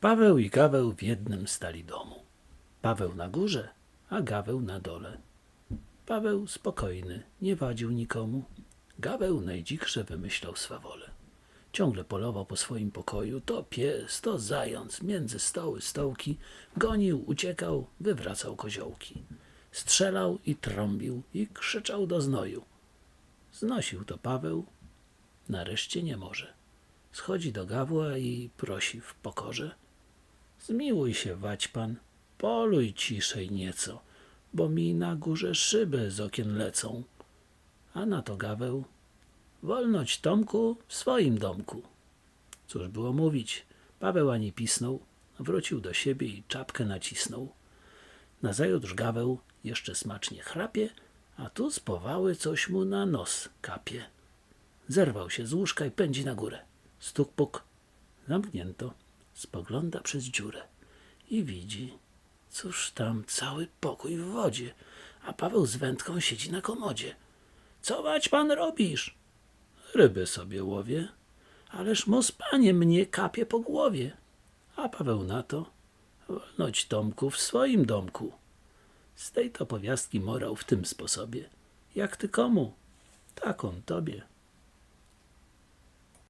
Paweł i Gaweł w jednym stali domu. Paweł na górze, a Gaweł na dole. Paweł spokojny, nie wadził nikomu. Gaweł najdzikrze wymyślał swawole. Ciągle polował po swoim pokoju, to pies, to zając, między stoły, stołki, gonił, uciekał, wywracał koziołki. Strzelał i trąbił i krzyczał do znoju. Znosił to Paweł, nareszcie nie może. Schodzi do Gawła i prosi w pokorze. Zmiłuj się, Waćpan, poluj ciszej nieco, bo mi na górze szyby z okien lecą. A na to Gaweł, wolność Tomku w swoim domku. Cóż było mówić, Paweł ani pisnął, wrócił do siebie i czapkę nacisnął. Nazajutrz Gaweł jeszcze smacznie chrapie, a tu z powały coś mu na nos kapie. Zerwał się z łóżka i pędzi na górę. Stuk puk. Zamknięto. Spogląda przez dziurę i widzi, cóż tam cały pokój w wodzie, a Paweł z wędką siedzi na komodzie. Co wać pan robisz? Ryby sobie łowię, ależ mos panie mnie kapie po głowie. A Paweł na to, wolność Tomku w swoim domku. Z tej to powiastki morał w tym sposobie. Jak ty komu, tak on tobie.